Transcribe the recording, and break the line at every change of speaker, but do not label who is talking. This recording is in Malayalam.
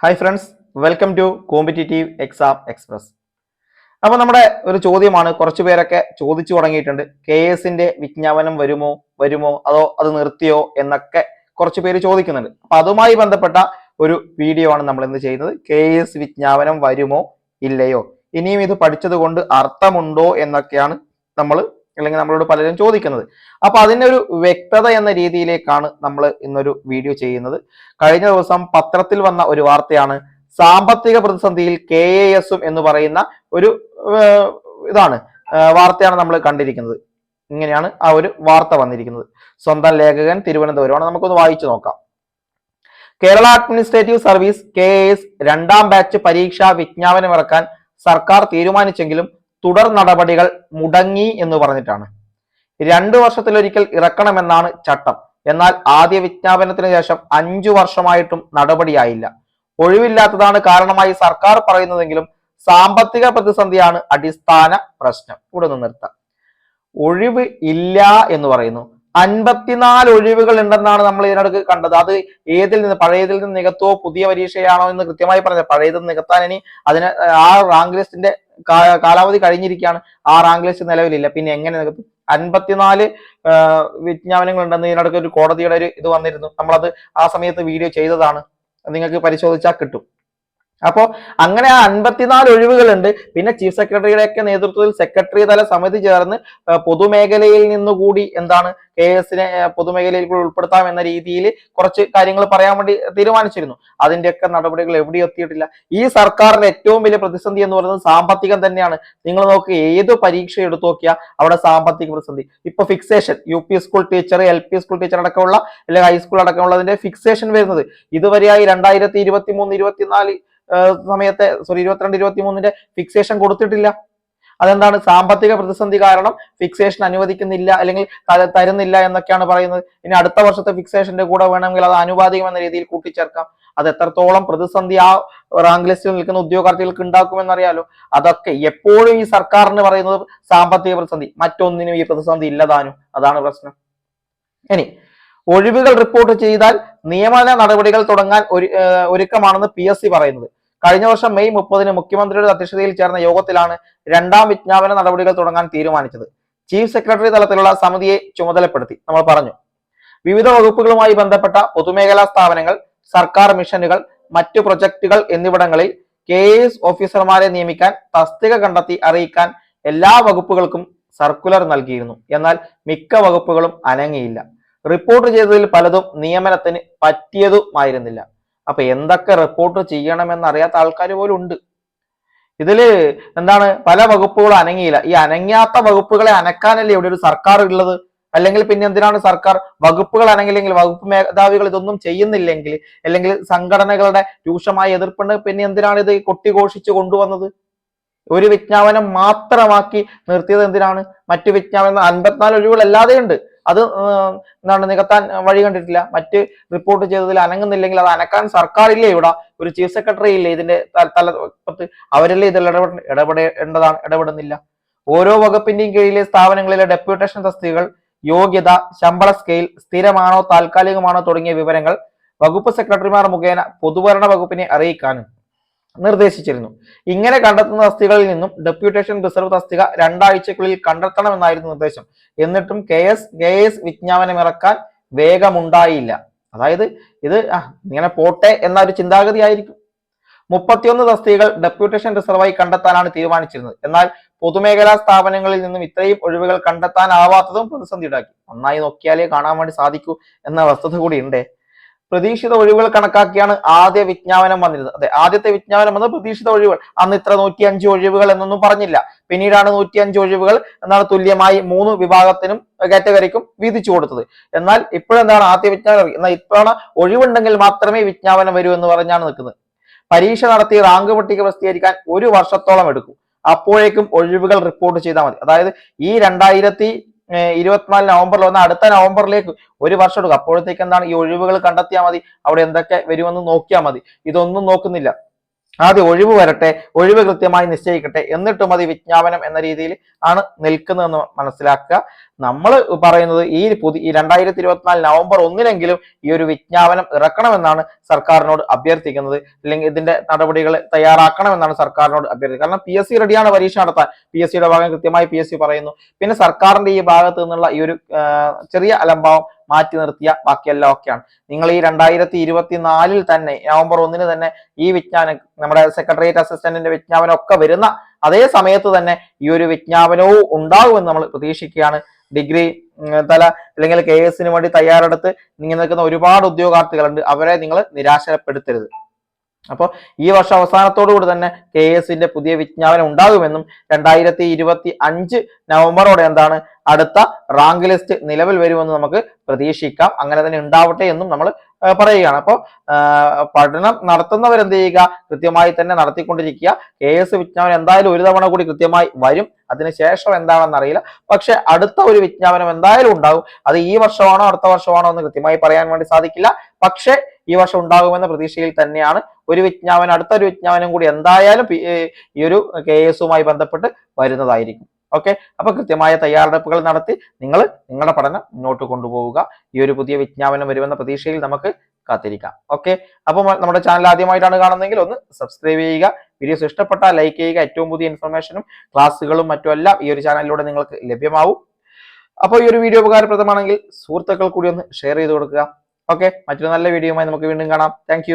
Hi friends welcome to competitive exam express അപ്പോൾ നമ്മുടെ ഒരു ചോദ്യമാണ് കുറച്ചു പേരൊക്കെ ചോദിച്ചു തുടങ്ങിയിട്ടുണ്ട്. കെ എസിന്റെ വിജ്ഞാപനം വരുമോ വരുമോ അതോ അത് നിർത്തിയോ എന്നൊക്കെ കുറച്ച് പേര് ചോദിക്കുന്നുണ്ട്. അപ്പൊ അതുമായി ബന്ധപ്പെട്ട ഒരു വീഡിയോ ആണ് നമ്മൾ ഇന്ന് ചെയ്യുന്നത്. കെ എസ് വിജ്ഞാപനം വരുമോ ഇല്ലയോ? ഇനിയും ഇത് പഠിച്ചത് കൊണ്ട് അർത്ഥമുണ്ടോ എന്നൊക്കെയാണ് നമ്മൾ അല്ലെങ്കിൽ നമ്മളോട് പലരും ചോദിക്കുന്നത്. അപ്പൊ അതിന്റെ ഒരു വ്യക്തത എന്ന രീതിയിലേക്കാണ് നമ്മൾ ഇന്നൊരു വീഡിയോ ചെയ്യുന്നത്. കഴിഞ്ഞ ദിവസം പത്രത്തിൽ വന്ന ഒരു വാർത്തയാണ് സാമ്പത്തിക പ്രതിസന്ധിയിൽ കെ എ എസും എന്ന് പറയുന്ന ഒരു ഇതാണ് വാർത്തയാണ് നമ്മൾ കണ്ടിരിക്കുന്നത്. ഇങ്ങനെയാണ് ആ ഒരു വാർത്ത വന്നിരിക്കുന്നത്. സ്വന്തം ലേഖകൻ തിരുവനന്തപുരമാണ്. നമുക്കൊന്ന് വായിച്ചു നോക്കാം. Kerala administrative service K S രണ്ടാം ബാച്ച് പരീക്ഷാ വിജ്ഞാപനം ഇറക്കാൻ സർക്കാർ തീരുമാനിച്ചെങ്കിലും തുടർ നടപടികൾ മുടങ്ങി എന്ന് പറഞ്ഞിട്ടാണ്. രണ്ടു വർഷത്തിലൊരിക്കൽ ഇറക്കണമെന്നാണ് ചട്ടം. എന്നാൽ ആദ്യ വിജ്ഞാപനത്തിന് ശേഷം അഞ്ചു വർഷമായിട്ടും നടപടിയായില്ല. ഒഴിവില്ലാത്തതാണ് കാരണമായി സർക്കാർ പറയുന്നതെങ്കിലും സാമ്പത്തിക പ്രതിസന്ധിയാണ് അടിസ്ഥാന പ്രശ്നം. ഇവിടെ നിന്ന് നിർത്താം. ഒഴിവ് ഇല്ല എന്ന് പറയുന്നു. അൻപത്തിനാല് ഒഴിവുകൾ ഉണ്ടെന്നാണ് നമ്മൾ ഇതിനടുക്ക് കണ്ടത്. അത് ഏതിൽ നിന്ന് പഴയതിൽ നിന്ന് നികത്തോ പുതിയ പരീക്ഷയാണോ എന്ന് കൃത്യമായി പറഞ്ഞത്. പഴയതിൽ നികത്താൻ ഇനി അതിന് ആ റാങ്ക് ലിസ്റ്റിന്റെ കാലാവധി കഴിഞ്ഞിരിക്കുകയാണ്. ആ റാങ്ക് ലിസ്റ്റ് നിലവിലില്ല. പിന്നെ എങ്ങനെ നികത്തും? അൻപത്തിനാല് വിജ്ഞാപനങ്ങൾ ഉണ്ടെന്ന് ഇതിനടുക്ക് ഒരു കോടതിയുടെ ഒരു ഇത് വന്നിരുന്നു. നമ്മളത് ആ സമയത്ത് വീഡിയോ ചെയ്തതാണ്. നിങ്ങൾക്ക് പരിശോധിച്ചാൽ കിട്ടും. അപ്പോ അങ്ങനെ ആ അൻപത്തിനാല് ഒഴിവുകളുണ്ട്. പിന്നെ ചീഫ് സെക്രട്ടറിയുടെ ഒക്കെ നേതൃത്വത്തിൽ സെക്രട്ടറി തല സമിതി ചേർന്ന് പൊതുമേഖലയിൽ നിന്നുകൂടി എന്താണ് കെ എസിനെ പൊതുമേഖലയിൽ കൂടി ഉൾപ്പെടുത്താം എന്ന രീതിയിൽ കുറച്ച് കാര്യങ്ങൾ പറയാൻ വേണ്ടി തീരുമാനിച്ചിരുന്നു. അതിന്റെയൊക്കെ നടപടികൾ എവിടെ എത്തിയിട്ടില്ല. ഈ സർക്കാരിന്റെ ഏറ്റവും വലിയ പ്രതിസന്ധി എന്ന് പറയുന്നത് സാമ്പത്തികം തന്നെയാണ്. നിങ്ങൾ നോക്ക് ഏത് പരീക്ഷ എടുത്തു നോക്കിയാൽ അവിടെ സാമ്പത്തിക പ്രതിസന്ധി. ഇപ്പൊ fixation U P school teacher L P school teacher അടക്കമുള്ള അല്ലെങ്കിൽ ഹൈസ്കൂൾ അടക്കമുള്ളതിന്റെ ഫിക്സേഷൻ വരുന്നത്. ഇതുവരെയായി രണ്ടായിരത്തി ഇരുപത്തി മൂന്ന് ഇരുപത്തിനാല് സമയത്തെ സോറി ഇരുപത്തിരണ്ട് ഇരുപത്തി മൂന്നിന്റെ ഫിക്സേഷൻ കൊടുത്തിട്ടില്ല. അതെന്താണ്? സാമ്പത്തിക പ്രതിസന്ധി കാരണം ഫിക്സേഷൻ അനുവദിക്കുന്നില്ല അല്ലെങ്കിൽ തരുന്നില്ല എന്നൊക്കെയാണ് പറയുന്നത്. ഇനി അടുത്ത വർഷത്തെ ഫിക്സേഷന്റെ കൂടെ വേണമെങ്കിൽ അത് ആനുപാതികം എന്ന രീതിയിൽ കൂട്ടിച്ചേർക്കാം. അത് എത്രത്തോളം പ്രതിസന്ധി ആ റാങ്ക് ലിസ്റ്റിൽ നിൽക്കുന്ന ഉദ്യോഗാർത്ഥികൾക്ക് ഉണ്ടാക്കുമെന്നറിയാലോ. അതൊക്കെ എപ്പോഴും ഈ സർക്കാരിന് പറയുന്നത് സാമ്പത്തിക പ്രതിസന്ധി. മറ്റൊന്നിനും ഈ പ്രതിസന്ധി ഇല്ലതാനും അതാണ് പ്രശ്നം. ഇനി ഒഴിവുകൾ റിപ്പോർട്ട് ചെയ്താൽ നിയമന നടപടികൾ തുടങ്ങാൻ ഒരു ഒരുക്കമാണെന്ന് പി എസ് സി പറയുന്നത്. കഴിഞ്ഞ വർഷം മെയ് മുപ്പതിന് മുഖ്യമന്ത്രിയുടെ അധ്യക്ഷതയിൽ ചേർന്ന യോഗത്തിലാണ് രണ്ടാം വിജ്ഞാപന നടപടികൾ തുടങ്ങാൻ തീരുമാനിച്ചത്. ചീഫ് സെക്രട്ടറി തലത്തിലുള്ള സമിതിയെ ചുമതലപ്പെടുത്തി നമ്മൾ പറഞ്ഞു. വിവിധ വകുപ്പുകളുമായി ബന്ധപ്പെട്ട പൊതുമേഖലാ സ്ഥാപനങ്ങൾ സർക്കാർ മിഷനുകൾ മറ്റു പ്രൊജക്ടുകൾ എന്നിവിടങ്ങളിൽ കെ എസ് ഓഫീസർമാരെ നിയമിക്കാൻ തസ്തിക കണ്ടെത്തി അറിയിക്കാൻ എല്ലാ വകുപ്പുകൾക്കും സർക്കുലർ നൽകിയിരുന്നു. എന്നാൽ മിക്ക വകുപ്പുകളും അനങ്ങിയില്ല. റിപ്പോർട്ട് ചെയ്തതിൽ പലതും നിയമനത്തിന് പറ്റിയതുമായിരുന്നില്ല. അപ്പൊ എന്തൊക്കെ റിപ്പോർട്ട് ചെയ്യണമെന്ന് അറിയാത്ത ആൾക്കാർ പോലും ഉണ്ട്. ഇതിൽ എന്താണ് പല വകുപ്പുകളും അനങ്ങിയില്ല. ഈ അനങ്ങാത്ത വകുപ്പുകളെ അനക്കാനല്ലേ ഇവിടെ ഒരു സർക്കാർ ഉള്ളത്? അല്ലെങ്കിൽ പിന്നെ എന്തിനാണ് സർക്കാർ വകുപ്പുകൾ അനങ്ങില്ലെങ്കിൽ വകുപ്പ് മേധാവികൾ ഇതൊന്നും ചെയ്യുന്നില്ലെങ്കിൽ അല്ലെങ്കിൽ സംഘടനകളുടെ രൂക്ഷമായ എതിർപ്പുണ്ട് പിന്നെ എന്തിനാണ് ഇത് കൊട്ടിഘോഷിച്ച് കൊണ്ടുവന്നത്? ഒരു വിജ്ഞാപനം മാത്രമാക്കി നിർത്തിയത് എന്തിനാണ്? മറ്റു വിജ്ഞാപനം അൻപത്തിനാല് ഒഴിവുകൾ അല്ലാതെ ഉണ്ട് അത് എന്താണ് നികത്താൻ വഴി കണ്ടിട്ടില്ല. മറ്റ് റിപ്പോർട്ട് ചെയ്തതിൽ അനങ്ങുന്നില്ലെങ്കിൽ അത് അനക്കാൻ സർക്കാർ ഇല്ലേ ഇവിടെ? ഒരു ചീഫ് സെക്രട്ടറി ഇല്ലേ ഇതിന്റെ തല തലപ്പത്ത് അവരല്ലേ ഇതിൽ ഇടപെട ഇടപെടേണ്ടതാണ് ഇടപെടുന്നില്ല. ഓരോ വകുപ്പിന്റെയും കീഴിലെ സ്ഥാപനങ്ങളിലെ ഡെപ്യൂട്ടേഷൻ തസ്തികകൾ യോഗ്യത ശമ്പള സ്കെയിൽ സ്ഥിരമാണോ താൽക്കാലികമാണോ തുടങ്ങിയ വിവരങ്ങൾ വകുപ്പ് സെക്രട്ടറിമാർ മുഖേന പൊതുഭരണ വകുപ്പിനെ അറിയിക്കാനും. നിർദ്ദേശിച്ചിരുന്നു. ഇങ്ങനെ കണ്ടെത്തുന്ന തസ്തികളിൽ നിന്നും ഡെപ്യൂട്ടേഷൻ റിസർവ് തസ്തിക രണ്ടാഴ്ചക്കുള്ളിൽ കണ്ടെത്തണമെന്നായിരുന്നു നിർദ്ദേശം. എന്നിട്ടും കെ എസ് കെ എസ് വിജ്ഞാപനമിറക്കാൻ വേഗമുണ്ടായില്ല. അതായത് ഇത് ഇങ്ങനെ പോട്ടെ എന്ന ഒരു ചിന്താഗതി ആയിരിക്കും. മുപ്പത്തിയൊന്ന് തസ്തികകൾ ഡെപ്യൂട്ടേഷൻ റിസർവായി കണ്ടെത്താനാണ് തീരുമാനിച്ചിരുന്നത്. എന്നാൽ പൊതുമേഖലാ സ്ഥാപനങ്ങളിൽ നിന്നും ഇത്രയും ഒഴിവുകൾ കണ്ടെത്താനാവാത്തതും പ്രതിസന്ധി ഉണ്ടാക്കി നന്നായി നോക്കിയാലേ കാണാൻ വേണ്ടി സാധിക്കൂ എന്ന വസ്തുത കൂടി ഉണ്ട്. പ്രതീക്ഷിത ഒഴിവുകൾ കണക്കാക്കിയാണ് ആദ്യ വിജ്ഞാപനം വന്നിരുന്നത്. അതെ ആദ്യത്തെ വിജ്ഞാപനം വന്നത് പ്രതീക്ഷിത ഒഴിവുകൾ. അന്ന് ഇത്ര നൂറ്റി അഞ്ച് ഒഴിവുകൾ എന്നൊന്നും പറഞ്ഞില്ല. പിന്നീടാണ് നൂറ്റി അഞ്ച് ഒഴിവുകൾ എന്നാണ് തുല്യമായി മൂന്ന് വിഭാഗത്തിനും കാറ്റഗറിക്കും വീതിച്ചു കൊടുത്തത്. എന്നാൽ ഇപ്പോഴെന്താണ് ആദ്യ വിജ്ഞാപനം? എന്നാൽ ഇത്തവണ ഒഴിവുണ്ടെങ്കിൽ മാത്രമേ വിജ്ഞാപനം വരൂ എന്ന് പറഞ്ഞാണ് നിൽക്കുന്നത്. പരീക്ഷ നടത്തി റാങ്ക് പട്ടിക പ്രസിദ്ധീകരിക്കാൻ ഒരു വർഷത്തോളം എടുക്കും. അപ്പോഴേക്കും ഒഴിവുകൾ റിപ്പോർട്ട് ചെയ്താൽ മതി. അതായത് ഈ രണ്ടായിരത്തി ഇരുപത്തിനാല് നവംബറിൽ വന്ന അടുത്ത നവംബറിലേക്ക് ഒരു വർഷം എടുക്കും. അപ്പോഴത്തേക്ക് എന്താണ്? ഈ ഒഴിവുകൾ കണ്ടെത്തിയാൽ മതി. അവിടെ എന്തൊക്കെ വരുമെന്ന് നോക്കിയാൽ മതി. ഇതൊന്നും നോക്കുന്നില്ല. ആദ്യം ഒഴിവ് വരട്ടെ ഒഴിവ് കൃത്യമായി നിശ്ചയിക്കട്ടെ എന്നിട്ട് മതി വിജ്ഞാപനം എന്ന രീതിയിൽ ആണ് നിൽക്കുന്നതെന്ന് മനസ്സിലാക്കുക. നമ്മൾ പറയുന്നത് ഈ പുതിയ രണ്ടായിരത്തി ഇരുപത്തിനാല് നവംബർ ഒന്നിനെങ്കിലും ഈ ഒരു വിജ്ഞാപനം ഇറക്കണമെന്നാണ് സർക്കാരിനോട് അഭ്യർത്ഥിക്കുന്നത്. അല്ലെങ്കിൽ ഇതിന്റെ നടപടികൾ തയ്യാറാക്കണമെന്നാണ് സർക്കാരിനോട് അഭ്യർത്ഥിക്കുന്നത്. കാരണം പി എസ് സി റെഡിയാണ് പരീക്ഷ നടത്താൻ. പി എസ് സിയുടെ ഭാഗം കൃത്യമായി പി എസ് സി പറയുന്നു. പിന്നെ സർക്കാരിന്റെ ഈ ഭാഗത്ത് നിന്നുള്ള ഈ ഒരു ചെറിയ അലംഭാവം മാറ്റി നിർത്തിയ ബാക്കിയെല്ലാം ഒക്കെയാണ്. നിങ്ങൾ ഈ രണ്ടായിരത്തി ഇരുപത്തിനാലിൽ തന്നെ നവംബർ ഒന്നിന് തന്നെ ഈ വിജ്ഞാനം നമ്മുടെ സെക്രട്ടേറിയറ്റ് അസിസ്റ്റന്റിന്റെ വിജ്ഞാപനം ഒക്കെ വരുന്ന അതേ സമയത്ത് തന്നെ ഈ ഒരു വിജ്ഞാപനവും ഉണ്ടാകുമെന്ന് നമ്മൾ പ്രതീക്ഷിക്കുകയാണ്. ഡിഗ്രി തല അല്ലെങ്കിൽ കെ എസിന് വേണ്ടി തയ്യാറെടുത്ത് നീങ്ങി നിൽക്കുന്ന ഒരുപാട് ഉദ്യോഗാർത്ഥികളുണ്ട്. അവരെ നിങ്ങൾ നിരാശപ്പെടുത്തരുത് അപ്പോൾ ഈ വർഷം അവസാനത്തോടു കൂടി തന്നെ കെ എസിന്റെ പുതിയ വിജ്ഞാപനം ഉണ്ടാകുമെന്നും രണ്ടായിരത്തി ഇരുപത്തി അഞ്ച് നവംബറോടെ എന്താണ് അടുത്ത റാങ്ക് ലിസ്റ്റ് നിലവിൽ വരുമെന്ന് നമുക്ക് പ്രതീക്ഷിക്കാം. അങ്ങനെ തന്നെ ഉണ്ടാവട്ടെ എന്നും നമ്മൾ പറയുകയാണ്. അപ്പോൾ പഠനം നടത്തുന്നവർ എന്ത് ചെയ്യുക? കൃത്യമായി തന്നെ നടത്തിക്കൊണ്ടിരിക്കുക. കെ എസ് വിജ്ഞാപനം എന്തായാലും ഒരു തവണ കൂടി കൃത്യമായി വരും. അതിനുശേഷം എന്താണെന്ന് അറിയില്ല. പക്ഷെ അടുത്ത ഒരു വിജ്ഞാപനം എന്തായാലും ഉണ്ടാവും അത് ഈ വർഷമാണോ അടുത്ത വർഷമാണോ എന്ന് കൃത്യമായി പറയാൻ വേണ്ടി സാധിക്കില്ല. പക്ഷെ ഈ വർഷം ഉണ്ടാകുമെന്ന പ്രതീക്ഷയിൽ തന്നെയാണ്. ഒരു വിജ്ഞാപനം അടുത്തൊരു വിജ്ഞാപനം കൂടി എന്തായാലും ഈ ഒരു കെ എസുമായി ബന്ധപ്പെട്ട് വരുന്നതായിരിക്കും. ഓക്കെ? അപ്പൊ കൃത്യമായ തയ്യാറെടുപ്പുകൾ നടത്തി നിങ്ങൾ നിങ്ങളുടെ പഠനം മുന്നോട്ട് കൊണ്ടുപോവുക. ഈ ഒരു പുതിയ വിജ്ഞാപനം വരുമെന്ന പ്രതീക്ഷയിൽ നമുക്ക് കാത്തിരിക്കാം. ഓക്കെ? അപ്പോൾ നമ്മുടെ ചാനൽ ആദ്യമായിട്ടാണ് കാണുന്നതെങ്കിൽ ഒന്ന് സബ്സ്ക്രൈബ് ചെയ്യുക. വീഡിയോസ് ഇഷ്ടപ്പെട്ടാൽ ലൈക്ക് ചെയ്യുക. ഏറ്റവും പുതിയ ഇൻഫർമേഷനും ക്ലാസ്സുകളും മറ്റും എല്ലാം ഈ ഒരു ചാനലിലൂടെ നിങ്ങൾക്ക് ലഭ്യമാവും. അപ്പോൾ ഈ ഒരു വീഡിയോ ഉപകാരപ്രദമാണെങ്കിൽ സുഹൃത്തുക്കൾ കൂടി ഒന്ന് ഷെയർ ചെയ്ത് കൊടുക്കുക. ഓക്കെ മറ്റൊരു നല്ല വീഡിയോയുമായി നമുക്ക് വീണ്ടും കാണാം. താങ്ക്